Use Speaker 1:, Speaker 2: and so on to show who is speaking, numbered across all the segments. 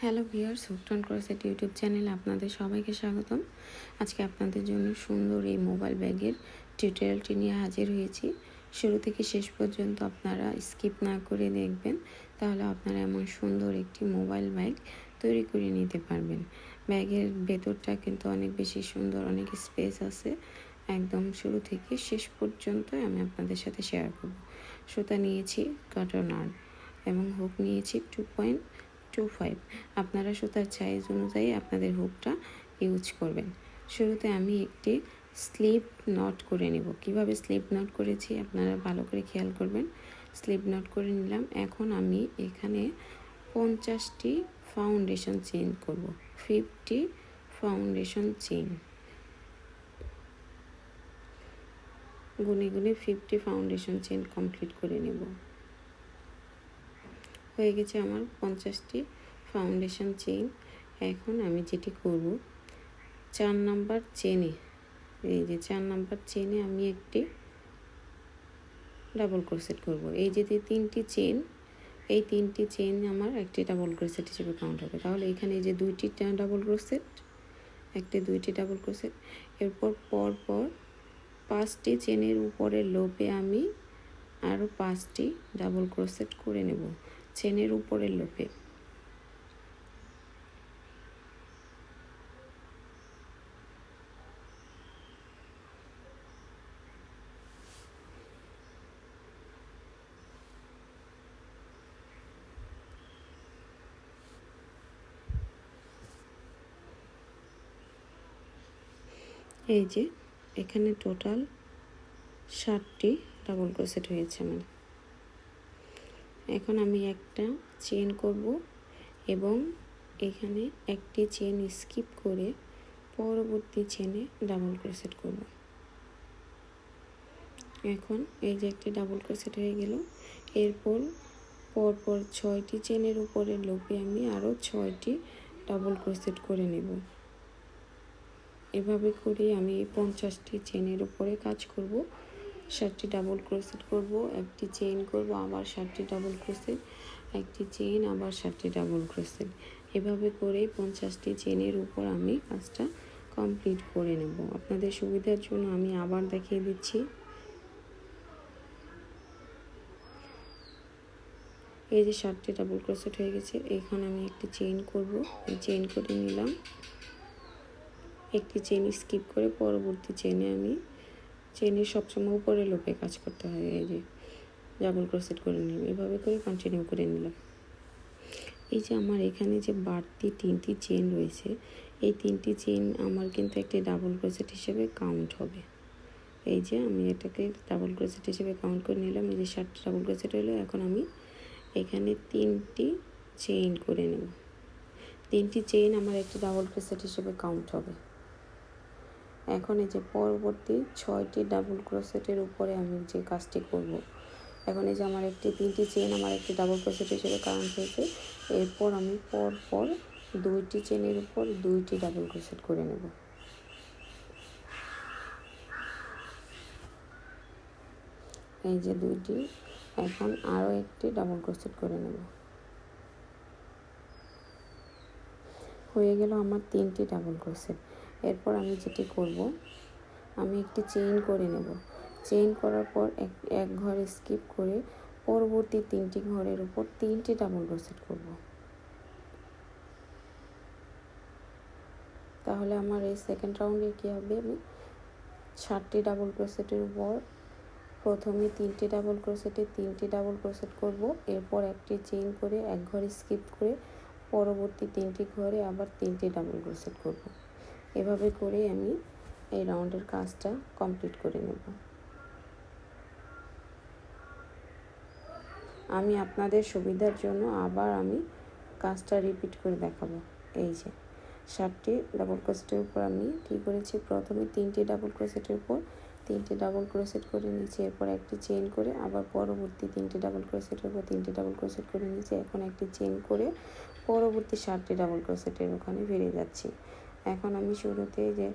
Speaker 1: Hello viewers Hookton crochet YouTube চ্যানেলে আপনাদের সবাইকে স্বাগতম। আজকে আপনাদের জন্য সুন্দর এই মোবাইল ব্যাগের টিউটোরিয়ালটি নিয়ে হাজির হয়েছি। শুরু থেকে শেষ পর্যন্ত আপনারা স্কিপ না করে দেখবেন, তাহলে আপনারা এমন সুন্দর একটি মোবাইল ব্যাগ তৈরি করে নিতে পারবেন। ব্যাগের ভেতরটা কিন্তু অনেক বেশি সুন্দর, অনেক স্পেস আছে। একদম শুরু থেকে শেষ পর্যন্ত আমি আপনাদের সাথে শেয়ার করব। সুতা নিয়েছি কটন আর্ট এবং হুক নিয়েছি টু পয়েন্ট টু ফাইভ আপনারা সুতার সাইজ অনুযায়ী আপনাদের হুকটা ইউজ করবেন। শুরুতে আমি একটি স্লিপ নট করে নেব। কীভাবে স্লিপ নট করেছি আপনারা ভালো করে খেয়াল করবেন। স্লিপ নট করে নিলাম। এখন আমি এখানে পঞ্চাশটি ফাউন্ডেশন চেন করব। ফিফটি ফাউন্ডেশন চেন গুনে গুনে ফিফটি ফাউন্ডেশন চেন কমপ্লিট করে নেব। হয়ে গেছে আমার পঞ্চাশটি ফাউন্ডেশন চেন এখন আমি যেটি করব, চার নাম্বার চেনে এই যে চার নাম্বার চেনে আমি একটি ডাবল ক্রোসেট করব। এই যে তিনটি চেন এই তিনটি চেন আমার একটি ডাবল ক্রোসেট হিসেবে কাউন্ট হবে। তাহলে এখানে এই যে দুইটি ডাবল ক্রোসেট একটি দুইটি ডাবল ক্রোসেট এরপর পর পর পাঁচটি চেনের উপরে লোপে আমি আরও পাঁচটি ডাবল ক্রোসেট করে নেব। চেনের উপরের লোপে। এই যে এখানে টোটাল ষাটটি ডাবল ক্রোসেট হয়েছে আমার। এখন আমি একটা চেন করব এবং এখানে একটি চেন স্কিপ করে পরবর্তী চেনে ডাবল ক্রোসেট করব। এখন এই যে একটি ডাবল ক্রোসেট হয়ে গেল, এরপর পরপর ছয়টি চেনের উপরে লোপে আমি আরও ছয়টি ডাবল ক্রোসেট করে নেব। এভাবে করে আমি পঞ্চাশটি চেনের উপরে কাজ করব। ষাটটি ডাবল ক্রোসেট করব, একটি চেইন করব আবার ষাটটি ডাবল ক্রোসেট একটি চেইন আবার ষাটটি ডাবল ক্রোসেট এভাবে করে পঞ্চাশটি চেনের উপর আমি কাজটা কমপ্লিট করে নেব। আপনাদের সুবিধার জন্য আমি আবার দেখিয়ে দিচ্ছি। এই যে ষাটটি ডাবল ক্রোসেট হয়ে গেছে, এখানে আমি একটি চেইন করব। এই চেইন করে নিলাম। একটি চেন স্কিপ করে পরবর্তী চেনে আমি চেনের সবসময় উপরে লোপে কাজ করতে হয়, এই যে ডাবল ক্রোসেট করে নিলাম। এভাবে করে কন্টিনিউ করে নিলাম। এই যে আমার এখানে যে বাড়তি তিনটি চেন রয়েছে, এই তিনটি চেন আমার কিন্তু একটি ডাবল ক্রোসেট হিসেবে কাউন্ট হবে। এই যে আমি এটাকে ডাবল ক্রোসেট হিসেবে কাউন্ট করে নিলাম, এই যে ষাটটি ডাবল ক্রোসেট হলো, এখন আমি এখানে তিনটি চেইন করে নেব। তিনটি চেইন আমার একটি ডাবল ক্রোসেট হিসেবে কাউন্ট হবে। এখন এই যে পরবর্তী ছয়টি ডাবল ক্রোসেটের উপরে আমি যে কাজটি করব। এখন এই যে আমার একটি, তিনটি চেন আমার একটি ডাবল ক্রোসেট হিসেবে কাউন্ট হয়েছে। এরপর আমি পর পর দুইটি চেনের উপর দুইটি ডাবল ক্রোসেট করে নেব। এই যে দুইটি, এখন আরও একটি ডাবল ক্রোসেট করে নেব। হয়ে গেল আমার তিনটি ডাবল ক্রোসেট এরপর আমি যেটি করব, আমি একটি চেইন করে নেব। চেইন করার পর এক এক ঘর স্কিপ করে পরবর্তী তিনটি ঘরের উপর তিনটি ডাবল ক্রোসেট করব। তাহলে আমার এই সেকেন্ড রাউন্ডে কী হবে? আমি ষাটটি ডাবল ক্রোসেটের উপর প্রথমে তিনটি ডাবল ক্রোসেটে তিনটি ডাবল ক্রোসেট করব। এরপর একটি চেইন করে এক ঘর স্কিপ করে পরবর্তী তিনটি ঘরে আবার তিনটি ডাবল ক্রোসেট করব। এভাবে করে আমি এই রাউন্ডের কাজটা কমপ্লিট করে নেব। আমি আপনাদের সুবিধার জন্য আবার আমি কাজটা রিপিট করে দেখাবো। এই যে, ষাটটি ডাবল ক্রোসেটের উপর আমি কী করেছি? প্রথমে তিনটি ডাবল ক্রোসেটের উপর তিনটি ডাবল ক্রোসেট করে নিয়েছি এরপর একটি চেন করে আবার পরবর্তী তিনটি ডাবল ক্রোসেটের উপর তিনটি ডাবল ক্রোসেট করে নিয়েছি এখন একটি চেন করে পরবর্তী ষাটটি ডাবল ক্রোসেটের ওখানে ফিরে যাচ্ছি। এখন আমি শুরুতে যে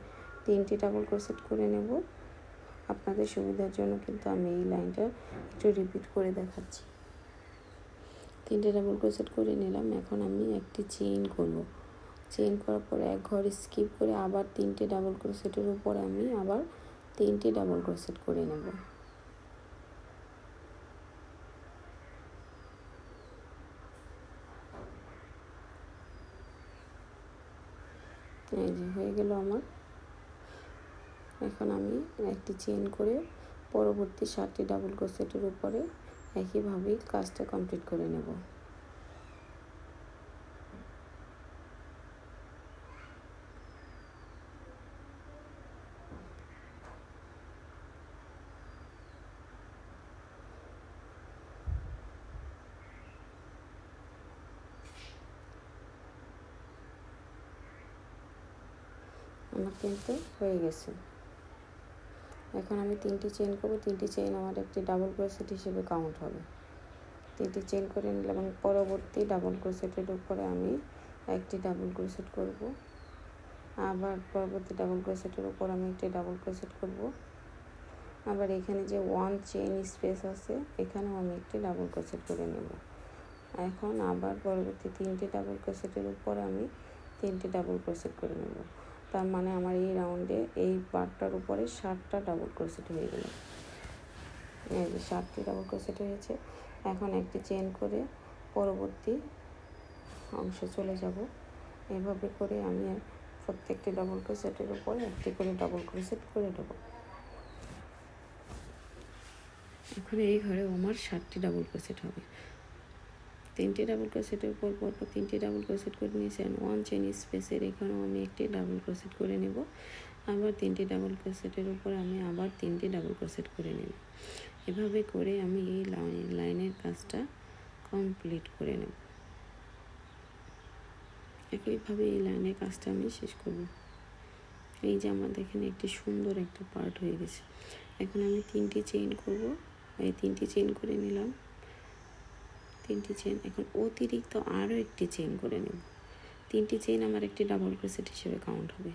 Speaker 1: তিনটি ডাবল ক্রোসেট করে নেব। আপনাদের সুবিধার জন্য কিন্তু আমি এই লাইনটা একটু রিপিট করে দেখাচ্ছি। তিনটে ডাবল ক্রোসেট করে নিলাম, এখন আমি একটি চেইন করব। চেইন করার পরে এক ঘর স্কিপ করে আবার তিনটে ডাবল ক্রোশেটের উপর আমি আবার তিনটে ডাবল ক্রোসেট করে নেব এই যে হয়ে গেল আমার এখন আমি একটি চেন করে পরবর্তী সাতটি ডাবল ক্রোশেটের উপরে একইভাবেই কাজটা কমপ্লিট করে নেব। আমার কিন্তু হয়ে গেছে। এখন আমি তিনটি চেন করব, তিনটি চেন আমার একটি ডাবল ক্রোশেট হিসেবে কাউন্ট হবে। তিনটি চেন করে নিলাম এবং পরবর্তী ডাবল ক্রোশেটের উপরে আমি একটি ডাবল ক্রোশেট করব। আবার পরবর্তী ডাবল ক্রোশেটের উপর আমি একটি ডাবল ক্রোশেট করব। আবার এখানে যে ওয়ান চেন স্পেস আছে, এখানেও আমি একটি ডাবল ক্রোশেট করে নেব। এখন আবার পরবর্তী তিনটি ডাবল ক্রোশেটের উপর আমি তিনটি ডাবল ক্রোসেট করে নেব। তার মানে আমার এই রাউন্ডে এই পার্টটার উপরে ষাটটা ডাবল ক্রোশেট হয়ে গেল। এই যে ষাটটি ডাবল ক্রোশেট হয়েছে। এখন একটি চেন করে পরবর্তী অংশে চলে যাব। এভাবে করে আমি প্রত্যেকটি ডাবল ক্রোশেটের উপরে একটি করে ডাবল ক্রোশেট করে দেবো এখন এই ঘরে আমার ষাটটি ডাবল ক্রোশেট হবে। তিনটে ডাবল ক্রোশেটের উপর পরপর তিনটে ডাবল ক্রোশেট করে নিয়েছেন ওয়ান চেন স্পেসের এখানেও আমি একটি ডাবল ক্রোশেট করে নেব। আবার তিনটি ডাবল ক্রোশেটের উপর আমি আবার তিনটি ডাবল ক্রোশেট করে নেব। এভাবে করে আমি এই লাইনের কাজটা কমপ্লিট করে নেব। একইভাবে এই লাইনের কাজটা আমি শেষ করব। এই যে আমার দেখেন একটি সুন্দর একটা পার্ট হয়ে গেছে। এখন আমি তিনটি চেইন করব। এই তিনটি চেইন করে নিলাম। তিনটি চেন এখন অতিরিক্ত আরও একটি চেন করে নেব। তিনটি চেন আমার একটি ডাবল ক্রোশেট হিসেবে কাউন্ট হবে।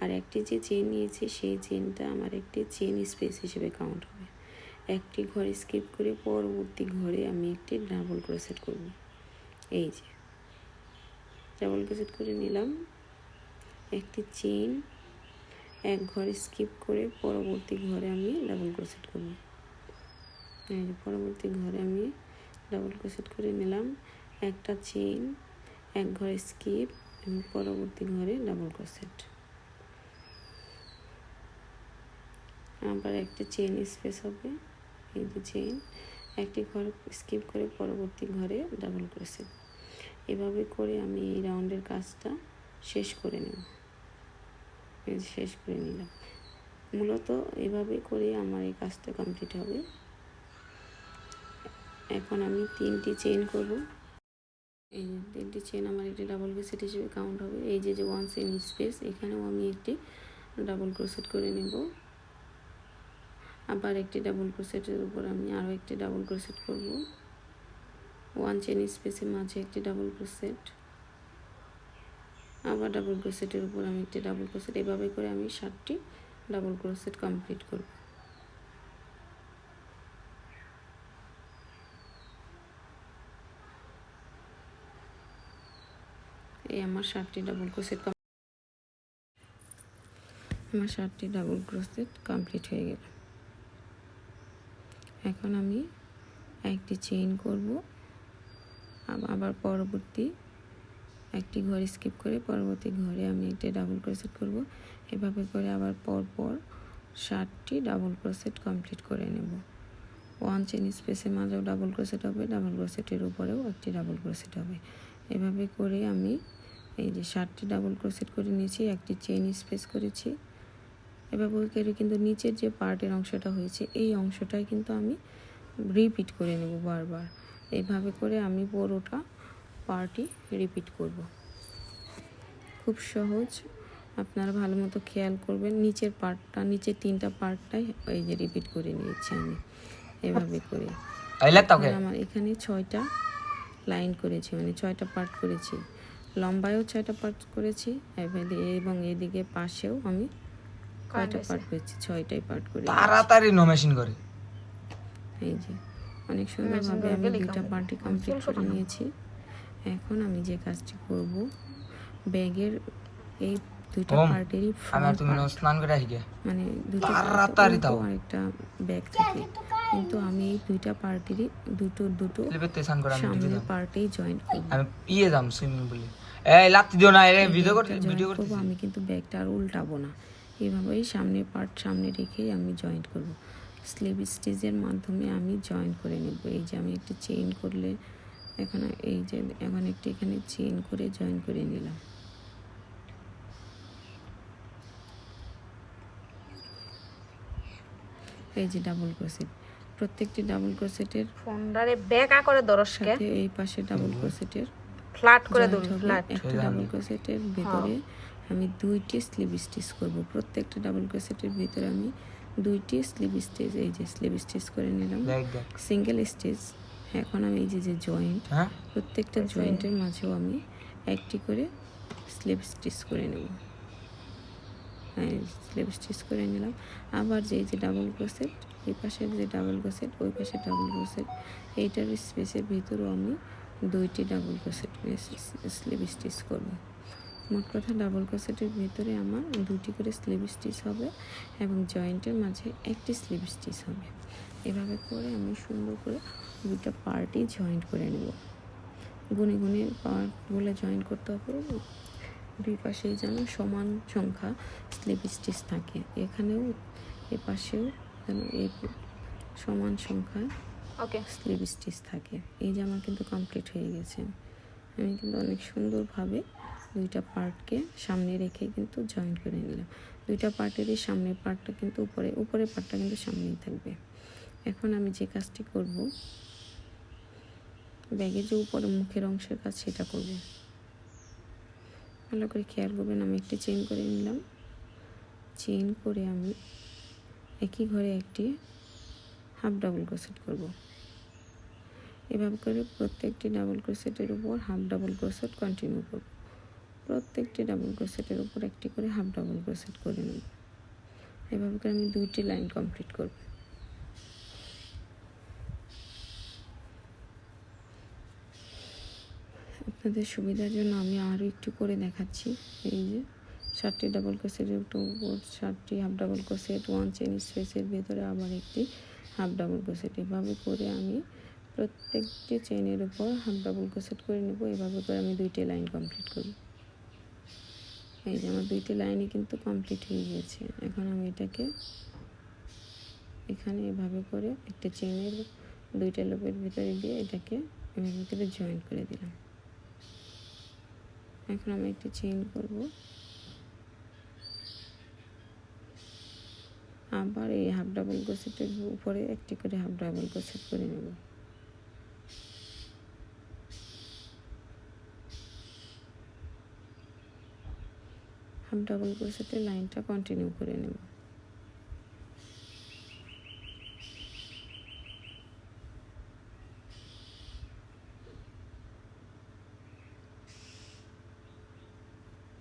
Speaker 1: আর একটি যে চেন নিয়েছি, সেই চেনটা আমার একটি চেন স্পেস হিসেবে কাউন্ট হবে। একটি ঘর স্কিপ করে পরবর্তী ঘরে আমি একটি ডাবল ক্রোসেট করব। এই যে ডাবল ক্রোশেট করে নিলাম। একটি চেন এক ঘর স্কিপ করে পরবর্তী ঘরে আমি ডাবল ক্রোশেট করব। পরবর্তী ঘরে আমি ডাবল ক্রোশেট করে নিলাম। একটা চেইন, এক ঘরে স্কিপ এবং পরবর্তী ঘরে ডাবল ক্রোশেট আবার একটা চেইন স্পেস হবে, এই যে চেইন। একটি ঘর স্কিপ করে পরবর্তী ঘরে ডাবল ক্রোশেট এভাবে করে আমি এই রাউন্ডের কাজটা শেষ করে নেব। শেষ করে নিলাম। মূলত এভাবে করে আমার এই কাজটা কমপ্লিট হবে। এখন আমি তিনটি চেন করব। এই তিনটি চেন আমার একটি ডাবল ক্রোশেট হিসেবে কাউন্ট হবে। এই যে যে ওয়ান চেন স্পেস এখানেও আমি একটি ডাবল ক্রোশেট করে নেব। আবার একটি ডাবল ক্রোশেটের উপর আমি আরও একটি ডাবল ক্রোশেট করব। ওয়ান চেন স্পেসের মাঝে একটি ডাবল ক্রোশেট আবার ডাবল ক্রোশেটের উপর আমি একটি ডাবল ক্রোশেট এভাবে করে আমি ষাটটি ডাবল ক্রোশেট কমপ্লিট করব এই আমার ষাটটি ডাবল ক্রোশেট আমার ষাটটি ডাবল ক্রোশেট কমপ্লিট হয়ে গেল। এখন আমি একটি চেইন করব। আবার পরবর্তী একটি ঘর স্কিপ করে পরবর্তী ঘরে আমি একটি ডাবল ক্রোশেট করব। এভাবে করে আবার পর পর ষাটটি ডাবল ক্রোশেট কমপ্লিট করে নেব। ওয়ান চেন স্পেসের মাঝেও ডাবল ক্রোশেট হবে ডাবল ক্রোশেটের উপরেও একটি ডাবল ক্রোশেট হবে। এভাবে করে আমি এই যে ষাটটি ডাবল ক্রোশেট করে নিয়েছি একটি চেন স্পেস করেছি। এভাবে করে কিন্তু নিচের যে পার্টের অংশটা হয়েছে এই অংশটাই কিন্তু আমি রিপিট করে নেব বারবার। এইভাবে করে আমি পুরোটা পার্টি রিপিট করব। খুব সহজ। আপনারা ভালো মতো খেয়াল করবেন নিচের পার্টটা নিচের তিনটা পার্টটাই এই যে রিপিট করে নিয়েছি আমি। এভাবে করে। আমার এখানে ছয়টা লাইন করেছি মানে ছয়টা পার্ট করেছি। লম্বায়ও ছয়টা পার্ট করেছি এবং এদিকে পাশেও আমি কয়টা পার্ট করেছি ছয়টাই পার্ট করেছি
Speaker 2: তাড়াতাড়ি নো মেশিন করে।
Speaker 1: এই যে অনেক সুন্দরভাবে আমি দুইটা পার্টি কমপ্লিট করে নিয়েছি। এখন আমি যে কাজটি করব ব্যাগের এই দুইটা পার্টেরই
Speaker 2: আমি আর তুমি স্নান করে আসি
Speaker 1: মানে দুটো
Speaker 2: তাড়াতাড়ি দাও।
Speaker 1: একটা ব্যাগ থাকে। কিন্তু আমি এই দুইটা পার্টেরই দুটো দুটো
Speaker 2: করে
Speaker 1: সামনের পার্টেই জয়েন্ট করব।
Speaker 2: আমি ইয়ে যাম সুইমিং পুলে এই লাত্তি দিও না এরে ভিডিও করতে ভিডিও করতে
Speaker 1: আমি কিন্তু ব্যাগটা আর উল্টাবো না। এইভাবেই সামনের পার্ট সামনে রেখেই আমি জয়েন্ট করব। স্লিভ স্টিচের মাধ্যমে আমি জয়েন্ট করে নেব। এই যে আমি একটু চেইন করলে এখন এই যে এখন একটু এখানে চেইন করে জয়েন করে নিলাম। এই যে ডাবল ক্রোসেট প্রত্যেকটি ডাবল ক্রোসেটের
Speaker 3: ফোনটারে বেকা করে দরসকে
Speaker 1: এই পাশে ডাবল ক্রোসেটের
Speaker 3: ফ্ল্যাট করে ধরুন ফ্ল্যাট।
Speaker 1: একটা ডাবল
Speaker 2: হবে।
Speaker 1: ক্রোসেটের ভিতরে আমি দুইটি স্লিভ স্টিচ করব। প্রত্যেকটা ডাবল ক্রোসেটের ভিতরে আমি দুইটি স্লিভ স্টিচ এই যে স্লিভ স্টিচ করে নিলাম। সিঙ্গেল স্টিচ এখন আমি এই যে যে জয়েন্ট
Speaker 2: হ্যাঁ?
Speaker 1: প্রত্যেকটা জয়েন্টের মাঝেও আমি একটি করে স্লিভ স্টিচ করে নেব। স্লিভ স্টিচ করে নিলাম। আবার যে এই যে ডাবল ক্রোসেট এই পাশের যে ডাবল ক্রোসেট ওই পাশে ডাবল ক্রোসেট এইটার স্পেসের ভিতরেও আমি দুইটি ডাবল ক্রোসেট স্লিভ স্টিচ করব। মোট কথা ডাবল ক্রোসেটের ভিতরে আমার দুটি করে স্লিভ স্টিচ হবে এবং জয়েন্টের মাঝে একটি স্লিভ স্টিচ হবে। এভাবে করে আমি সুন্দর করে দুটো পার্টই জয়েন্ট করে নেব। গুনে গুনে পার্টগুলো জয়েন করতে হবে। দুই পাশেই যেন সমান সংখ্যা স্লিপ স্টিচ থাকে। এখানেও এ পাশেও যেন এই সমান সংখ্যায়
Speaker 3: ওকে
Speaker 1: স্লিপ স্টিচ থাকে। এই যে আমার কিন্তু কমপ্লিট হয়ে গেছে। আমি কিন্তু অনেক সুন্দরভাবে দুইটা পার্টকে সামনে রেখে কিন্তু জয়েন করে নিলাম। দুইটা পার্টেরই সামনের পার্টটা কিন্তু উপরে, উপরের পার্টটা কিন্তু সামনেই থাকবে। এখন আমি যে কাজটি করব ব্যাগের যে উপরে মুখের অংশের কাজ সেটা করব। ভালো করে খেয়াল করবেন, আমি একটি চেইন করে নিলাম। চেইন করে আমি একই ঘরে একটি হাফ ডাবল ক্রোসেট করব। এভাবে করে প্রত্যেকটি ডাবল ক্রোসেটের উপর হাফ ডাবল ক্রোসেট কন্টিনিউ করব। প্রত্যেকটি ডাবল ক্রোসেটের উপর একটি করে হাফ ডাবল ক্রোসেট করে নেব। এভাবে করে আমি দুইটি লাইন কমপ্লিট করব। আপনাদের সুবিধার জন্য আমি আরও একটু করে দেখাচ্ছি। এই যে, ষাটটি ডাবল ক্রোসেটের উপর ষাটটি half double crochet one chain স্পেসের ভেতরে আবার একটি হাফ ডাবল ক্রোসেট এভাবে করে আমি প্রত্যেকটি চেনের উপর হাফ ডাবল ক্রোসেট করে নেব। এভাবে করে আমি দুইটি লাইন কমপ্লিট করব। এই যে আমার দুইটি লাইনই কিন্তু কমপ্লিট হয়ে গিয়েছে এখন আমি এটাকে এখানে এভাবে করে একটা চেনের দুইটা লোপের ভিতরে দিয়ে এটাকে এভাবে করে জয়েন করে দিলাম। এখন আমি একটি চেইন করব। আবার এই হাফ ডাবল ক্রোশেটের উপরে একটি করে হাফ ডাবল ক্রোশেট করে নেব। হাফ ডাবল ক্রোশেটের লাইনটা কন্টিনিউ করে নেব।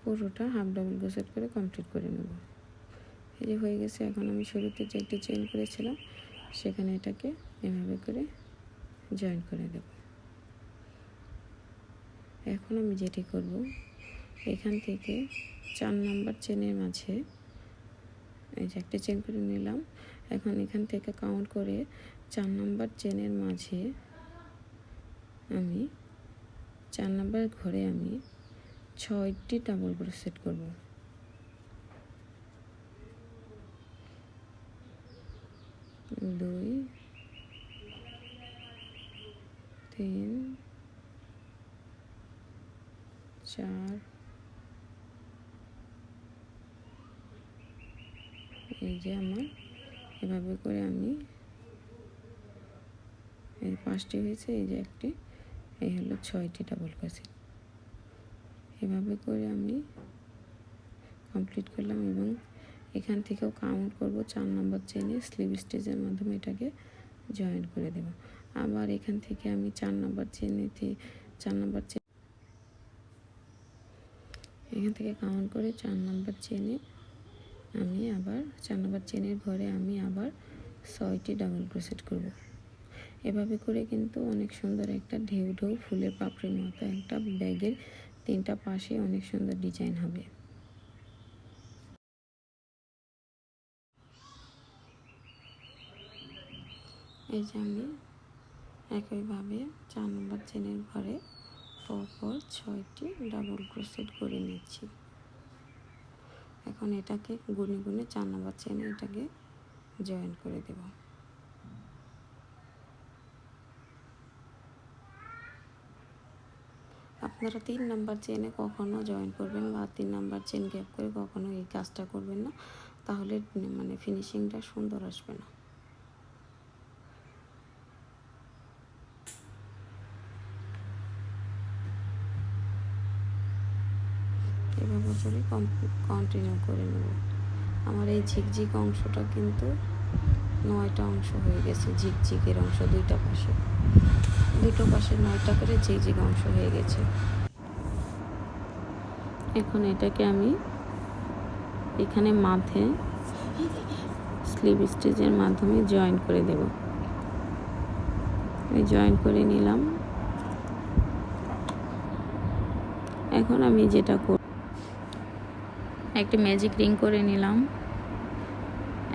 Speaker 1: পুরোটা হাফ ডাবল ক্রোশেট করে কমপ্লিট করে নেব। যে হয়ে গেছে। এখন আমি শুরুতে যে একটি চেইন করেছিলাম, সেখানে এটাকে এভাবে করে জয়েন করে দেব। এখন আমি যেটি করব, এখান থেকে চার নাম্বার চেনের মাঝে এই যে একটা চেন করে নিলাম। এখন এখান থেকে কাউন্ট করে চার নাম্বার চেনের মাঝে আমি, চার নাম্বার ঘরে আমি ছয়টি ডাবল ক্রোশেট করব। দুই, তিন, চার, এই যে আমার, এভাবে করে আমি এই পাঁচটি হয়েছে, এই যে একটি, এই হলো ছয়টি ডাবল ক্রোশেট এভাবে করে আমি কমপ্লিট করলাম এবং এখান থেকেও কাউন্ট করব, চার নম্বর চেনে স্লিভ স্টিচের মাধ্যমে এটাকে জয়েন করে দেব। আবার এখান থেকে আমি চার নম্বর চেনে চার নম্বর চেন এখান থেকে কাউন্ট করে চার নম্বর চেনে আমি আবার চার নম্বর চেনের ঘরে আমি আবার ছয়টি ডাবল ক্রোশেট করব। এভাবে করে কিন্তু অনেক সুন্দর একটা ঢেউ ঢেউ ফুলের পাপড়ির মতো একটা ব্যাগের তিনটা পাশে অনেক সুন্দর ডিজাইন হবে। এই যে আমি একইভাবে চার নম্বর চেনের ঘরে পরপর ছয়টি ডাবল ক্রোশেট করে নিচ্ছি। এখন এটাকে গুনে গুনে চার নম্বর চেনে এটাকে জয়েন করে দেব। আপনারা তিন নাম্বার চেনে কখনো জয়েন করবেন বা তিন নাম্বার চেন গ্যাপ করে কখনো এই কাজটা করবেন না, তাহলে মানে ফিনিশিংটা সুন্দর আসবে না। করে কন্টিনিউ করে নেব। আমার এই ঝিকঝিক অংশটা কিন্তু নয়টা অংশ হয়ে গেছে, ঝিকঝিকের অংশ, দুইটা পাশে। দুটো পাশে নয়টা করে ঝিকঝিক অংশ হয়ে গেছে। এখন এটাকে আমি এখানে মাথে স্লিভ স্টিচের মাধ্যমে জয়েন করে দেব। এই জয়েন করে নিলাম। এখন আমি যেটা একটি ম্যাজিক রিং করে নিলাম।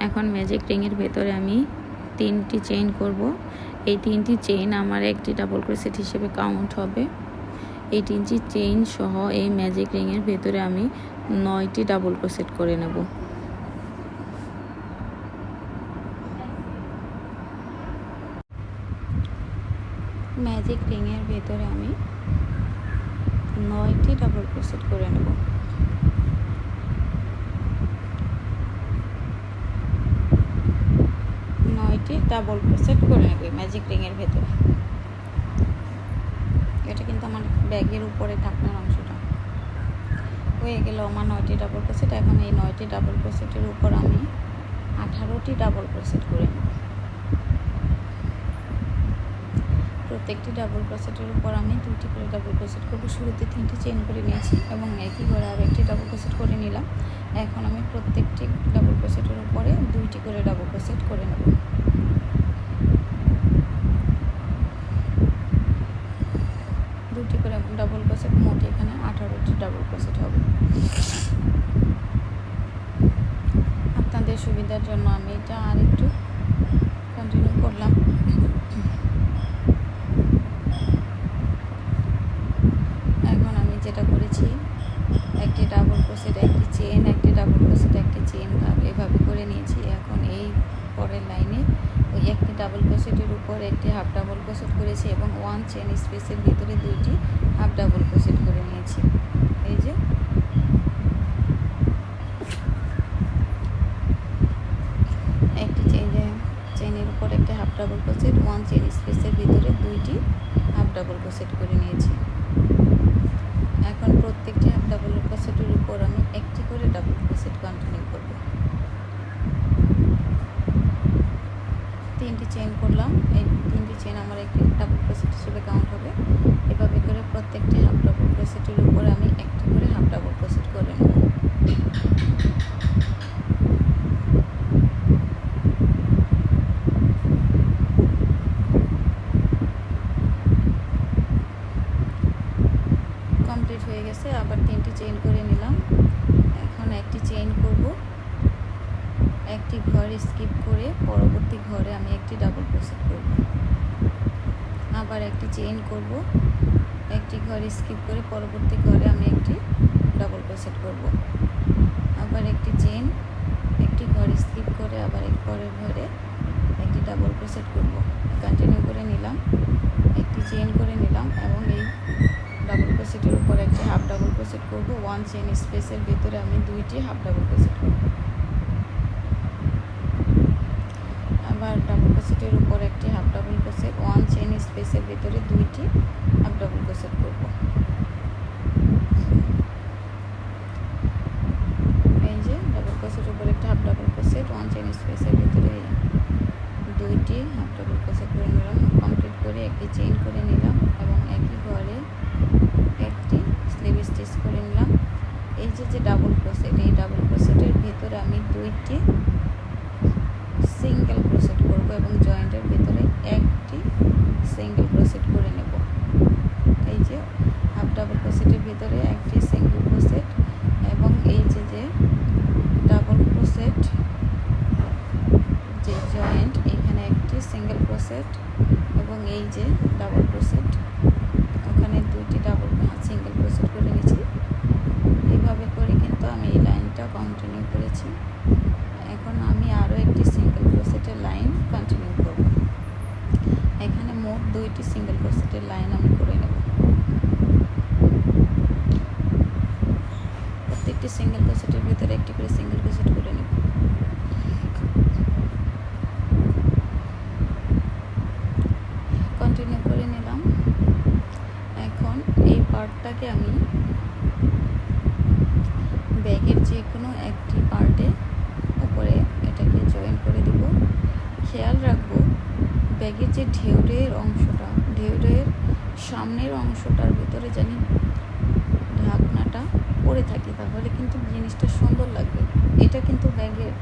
Speaker 1: এখন ম্যাজিক রিংয়ের ভেতরে আমি তিনটি চেইন করব। এই তিনটি চেইন আমার একটি ডাবল ক্রোসেট হিসেবে কাউন্ট হবে। এই তিনটি চেইন সহ এই ম্যাজিক রিংয়ের ভেতরে আমি নয়টি ডাবল ক্রোসেট করে নেব। ম্যাজিক রিংয়ের ভেতরে আমি নয়টি ডাবল ক্রোসেট করে নেব। ডাবল ক্রোসেট করে নেব ম্যাজিক রিংয়ের ভেতরে। এটা কিন্তু আমার ব্যাগের উপরে ঢাকনার অংশটা। হয়ে গেল আমার নয়টি ডাবল ক্রোসেট এখন এই নয়টি ডাবল ক্রোসেটের উপর আমি আঠারোটি ডাবল ক্রোসেট করে নেব। প্রত্যেকটি ডাবল ক্রোসেটের উপর আমি দুটি করে ডাবল ক্রোসেট করব। শুরুতে তিনটি চেন করে নিয়েছি এবং একই করে আর একটি ডাবল ক্রোসেট করে নিলাম। এখন আমি প্রত্যেকটি ডাবল ক্রোসেটের উপরে দুইটি করে ডাবল ক্রোসেট করে নেব দুটি করে ডাবল ক্রোসেট মোট এখানে আঠারোটি ডাবল ক্রোসেট হবে। আপনাদের সুবিধার জন্য আমি এটা আর একটু কন্টিনিউ করলাম। এখন আমি যেটা করেছি, একটি ডাবল ক্রোসেট একটি চেন একটি ডাবল ক্রোসেট একটি চেন এভাবে করে নিয়েছি। এখন এই পরের লাইনে ওই একটি ডাবল ক্রোসেটের উপর একটি হাফ ডাবল ক্রোসেট করেছি এবং ওয়ান চেন স্পেসের ভিতরে দুইটি হাফ ডাবল ক্রোশেট করে নিয়েছি। এই যে। একটি চেন চেনের উপর একটা half double crochet one chain স্পেসের ভিতরে দুইটি হাফ ডাবল ক্রোশেট করে নিয়েছি এখন প্রত্যেকটি হাফ ডাবল ক্রোসেটের উপর আমি একটি করে ডাবল ক্রোসেট কন্টিনিউ করব তিনটি চেন করলাম এই তিনটি চেন আমার একটি ডাবল ক্রোসেট হিসেবে কাউন্ট হবে এভাবে করে প্রত্যেকটি হাফ ডাবল ক্রোসেটের উপর আমি একটি করে হাফ ডাবল ক্রোসেট করে নেব কমপ্লিট হয়ে গেছে আবার তিনটি চেইন করে নিলাম এখন একটি চেইন করব একটি ঘর স্কিপ করে পরবর্তী ঘরে আমি একটি ডাবল ক্রোশেট করব আবার একটি চেইন করব একটি ঘর স্কিপ করে পরবর্তী ঘরে আমি একটি ডাবল ক্রোশেট করব। আবার একটি চেইন একটি ঘর স্কিপ করে আবার এক পরের ঘরে একটি ডাবল ক্রোশেট করব। কন্টিনিউ করে নিলাম, একটি চেইন করে নিলাম এবং এই ডাবল ক্রোশেটের উপর একটি হাফ ডাবল ক্রোশেট করব। ওয়ান চেন স্পেসের ভিতরে আমি দুইটি হাফ ডাবল ক্রোশেট করব আবার ডাবল ক্রোশেটের উপর একটি half double crochet one chain স্পেসের ভিতরে দুইটি হাফ ডাবল ক্রোশেট করব। এই যে ডাবল ক্রোশেটের উপরে একটা half double crochet one chain স্পেসের ভিতরে দুইটি হাফ ডাবল ক্রোশেট করে নিলাম। কমপ্লিট করে একটি চেইন করে নিলাম এবং একই ঘরে একটি স্লিভ স্টিচ করে নিলাম এই যে যে ডাবল ক্রোশেট এই ডাবল ক্রোশেটের ভিতরে আমি দুইটি সিঙ্গেল ক্রোশেট করব এবং জয়েন্টের ভিতরে একটি যে ডাবল ক্রোসেট ওখানে দুইটি ডাবল সিঙ্গেল ক্রোসেট করে নিয়েছি। এইভাবে করে কিন্তু আমি এই লাইনটা কন্টিনিউ করেছি। এখন আমি আরও একটি সিঙ্গেল ক্রোসেটের লাইন কন্টিনিউ করব। এখানে মোট দুইটি সিঙ্গেল ক্রোসেটের লাইন আমি করে নেব। প্রত্যেকটি সিঙ্গেল ক্রোসেটের ভিতরে একটি করে সিঙ্গেল ক্রোসেট করে নেব কন্টিনিউ করে নিলাম এখন এই পার্টটাকে আমি ব্যাগের যে কোনো একটি পার্টে উপরে এটাকে জয়েন করে দিব খেয়াল রাখব ব্যাগের যে ঢেউডের অংশটা ঢেউডের সামনের অংশটার জানি ঢাকনাটা পরে থাকি তাহলে কিন্তু জিনিসটা সুন্দর লাগবে। এটা কিন্তু ব্যাগের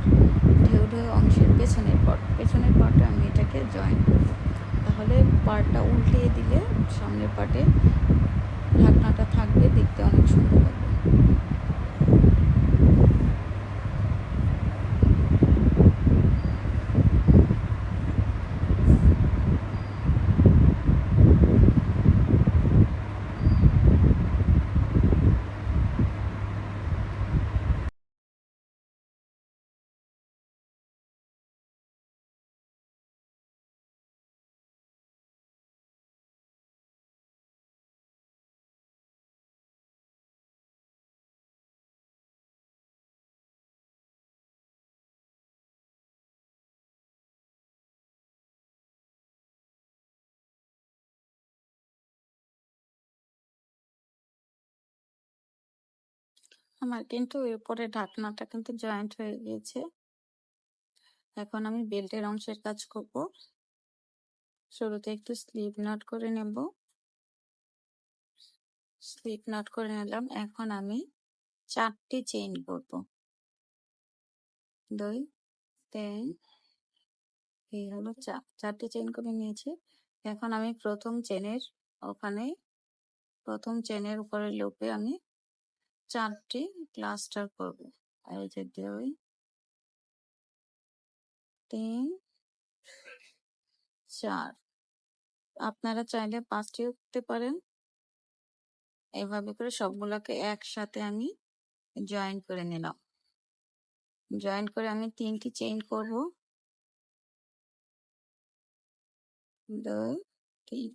Speaker 1: ঢেউ ঢেউ অংশের পেছনের পার্ট পেছনের পার্টে আমি এটাকে জয়েন করব। তাহলে পার্টটা উল্টিয়ে দিলে সামনের পার্টে ঢাকনাটা থাকবে, দেখতে অনেক সুন্দর লাগবে। আমার কিন্তু উপরে ঢাকনাটা কিন্তু জয়েন্ট হয়ে গিয়েছে। এখন আমি বেল্টের অংশের কাজ করব। শুরুতে একটু স্লিপ নট করে নেব। স্লিপ নট করে নিলাম। এখন আমি চারটি চেইন করব। দুই, তিন, এই হলো চার, চারটি চেইন করে নিয়েছি। এখন আমি প্রথম চেনের ওখানে, প্রথম চেনের উপরে লুপে আমি চারটি ক্লাস্টার করব। এই যে দুই তিন, চার। আপনারা চাইলে পাঁচটিও করতে পারেন। এভাবে করে সবগুলোকে একসাথে আমি জয়েন করে নিলাম। জয়েন করে আমি তিনটি চেইন করব।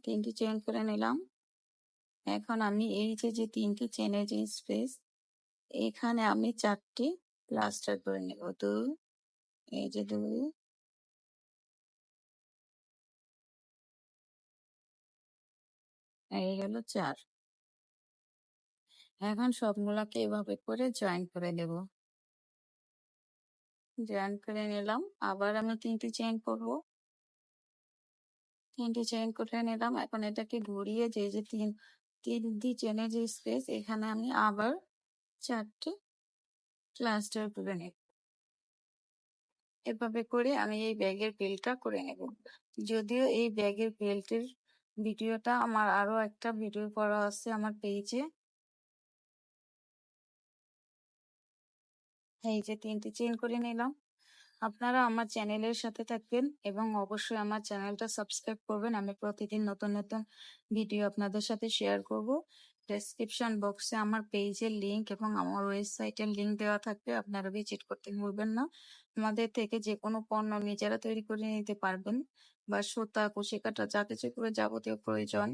Speaker 1: তিনটি চেইন করে নিলাম। এখন আমি এই যে যে তিনটি চেনের যে স্পেস, এখানে আমি চারটি প্লাস্টার করে নেব। দুই, এই যে দুই। এই গেল চার। এখন সবগুলাকে এভাবে করে জয়েন করে দেব জয়েন করে নিলাম। আবার আমি তিনটি চেন করব। তিনটি চেন করে নিলাম। এখন এটাকে ঘুরিয়ে যে যে তিন চেনের যে স্পেস, এখানে আমি আবার চারটি ক্লাস্টার করে নেব। এভাবে করে আমি এই ব্যাগের বেলটা করে নেব। যদিও এই ব্যাগের বেল্টের ভিডিওটা আমার আরও একটা ভিডিও করা আছে আমার পেজে। এই যে তিনটি চেইন করে নিলাম। আপনারা আমার চ্যানেলের সাথে থাকবেন এবং অবশ্যই আমার চ্যানেলটা সাবস্ক্রাইব করবেন। আমি প্রতিদিন নতুন নতুন ভিডিও আপনাদের সাথে শেয়ার করব। ডেসক্রিপশন বক্সে আমার পেজের লিংক এবং আমার ওয়েবসাইটের লিংক দেওয়া থাকবে। আপনারা ভিজিট করতে ভুলবেন না। আমাদের থেকে যে কোনো পণ্য নিজেরা তৈরি করে নিতে পারবেন বা সুতা কুশি কাটা যা কিছু করে যাবতীয় প্রয়োজন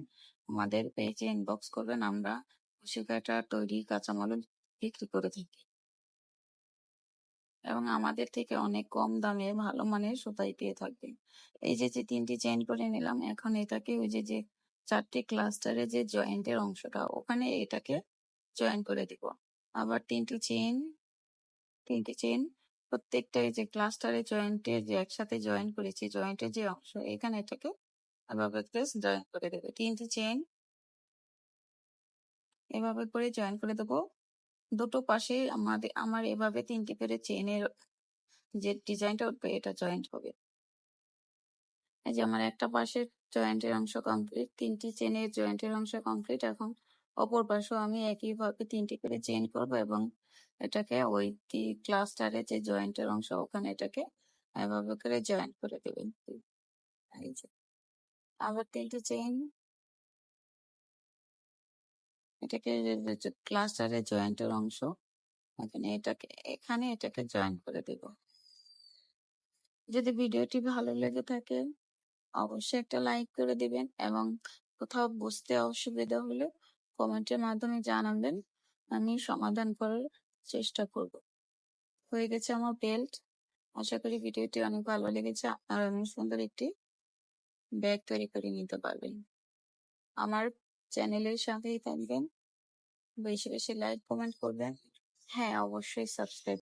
Speaker 1: আমাদের পেজে ইনবক্স করবেন। আমরা কুশি কাটা তৈরি কাঁচামাল বিক্রি করে থাকি। এবং আমাদের থেকে অনেক কম দামে ভালো মানের সুতাই পেয়ে থাকবেন এই যে যে তিনটি চেইন করে নিলাম, এখন এটাকে ওই যে যে চারটি ক্লাস্টারে যে জয়েন্টের অংশটা, ওখানে এটাকে জয়েন করে দিব। আবার তিনটি চেইন তিনটি চেইন প্রত্যেকটা এই যে ক্লাস্টারে জয়েন্টের যে একসাথে জয়েন করেছি জয়েন্টের যে অংশ, এখানে এটাকে এভাবে জয়েন করে দেবে। তিনটি চেইন এভাবে করে জয়েন করে দেবো। দুটো পাশে আমাদের আমার এভাবে তিনটি করে চেনের যে ডিজাইনটা উঠবে এটা জয়েন্ট হবে। এই যে আমার একটা পাশের জয়েন্টের অংশ কমপ্লিট, তিনটি চেনের জয়েন্টের অংশ কমপ্লিট, এখন অপর পাশেও আমি একইভাবে তিনটি করে চেন করব এবং এটাকে ওই ক্লাস্টারে যে জয়েন্টের অংশ, ওখানে এটাকে এভাবে করে জয়েন্ট করে দেবেন। এই যে। আবার তিনটি চেইন এটাকে ক্লাস্টারের জয়েন্টের অংশ, এখানে এটাকে এখানে এটাকে জয়েন করে দেব। যদি ভিডিওটি ভালো লেগে থাকে, অবশ্যই একটা লাইক করে দিবেন এবং কোথাও বুঝতে অসুবিধা হলে কমেন্টের মাধ্যমে জানাবেন, আমি সমাধান করার চেষ্টা করব। হয়ে গেছে আমার বেল্ট আশা করি ভিডিওটি অনেক ভালো লেগেছে। আর অনেক সুন্দর একটি ব্যাগ তৈরি করে নিতে পারবেন। আমার চ্যানেলের সাথেই থাকবেন। বেশি বেশি লাইক কমেন্ট করবেন। হ্যাঁ অবশ্যই সাবস্ক্রাইব